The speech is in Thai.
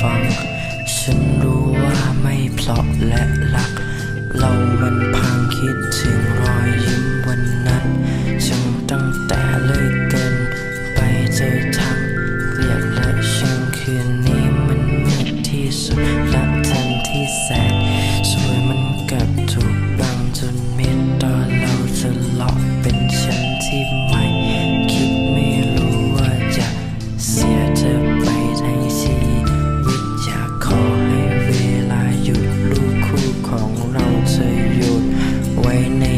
ฟัง ฉันรู้ว่าไม่เพลาะและรัก เรามันพังคิดถึงรอยยิ้มวันนั้นจังตั้งแต่เลยเกินไปเจอ waiting